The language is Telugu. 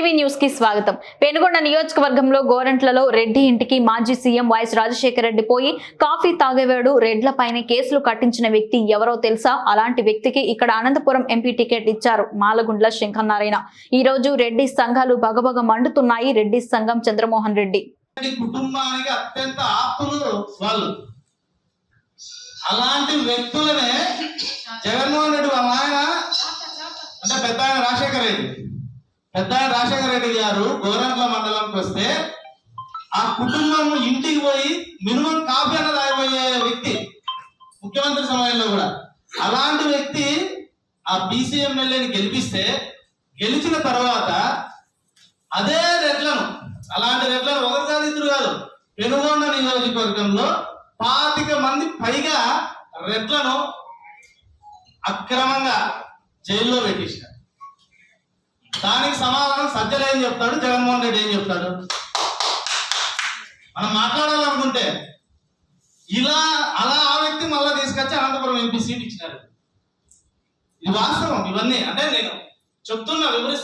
టీవీ న్యూస్కి స్వాగతం. పెనుగొండ నియోజకవర్గంలో గోరంట్లలో రెడ్డి ఇంటికి మాజీ సీఎం వైఎస్ రాజశేఖర రెడ్డి పోయి కాఫీ తాగేవాడు రెడ్లపైనే కేసులు కట్టించిన వ్యక్తి ఎవరో తెలుసా? అలాంటి వ్యక్తికి ఇక్కడ అనంతపురం ఎంపీ టికెట్ ఇచ్చారు మాలగుండ్ల శంకరనారాయణ ఈ రోజు రెడ్డి సంఘాలు భగభగ మండుతున్నాయి. రెడ్డి సంఘం చంద్రమోహన్ రెడ్డి. కుటుంబానికి అత్యంత వాళ్ళు. అలాంటి వ్యక్తులనే జగన్మోహన్ రెడ్డి వాళ్ళ ఆయన అంటే పెద్ద ఆయన రాజశేఖర రెడ్డి. పెద్ద రాజశేఖర రెడ్డి గారు గోరంట్ల మండలంకి వస్తే ఆ కుటుంబం ఇంటికి పోయి మినిమం కాఫీ అన్న తాగిపోయే వ్యక్తి ముఖ్యమంత్రి సమయంలో కూడా. అలాంటి వ్యక్తి ఆ బీసీ ఎమ్మెల్యేని గెలిపిస్తే గెలిచిన తర్వాత అదే రెడ్లను అలాంటి రెడ్లను ఒకరు కాదు ఇద్దరు కాదు పెనుగొండ నియోజకవర్గంలో పాతిక మంది పైగా రెడ్లను అక్రమంగా జైల్లో పెట్టేశారు. దానికి సమాధానం సజ్జలు ఏం చెప్తాడు? జగన్మోహన్ రెడ్డి ఏం చెప్తాడు? మనం మాట్లాడాలనుకుంటే ఇలా అలా ఆ వ్యక్తి మళ్ళా తీసుకొచ్చి అనంతపురం ఎంపీ సీట్ ఇచ్చినారు ఇది వాస్తవం ఇవన్నీ. అంటే నేను చెప్తున్నా వివరిస్తున్నా.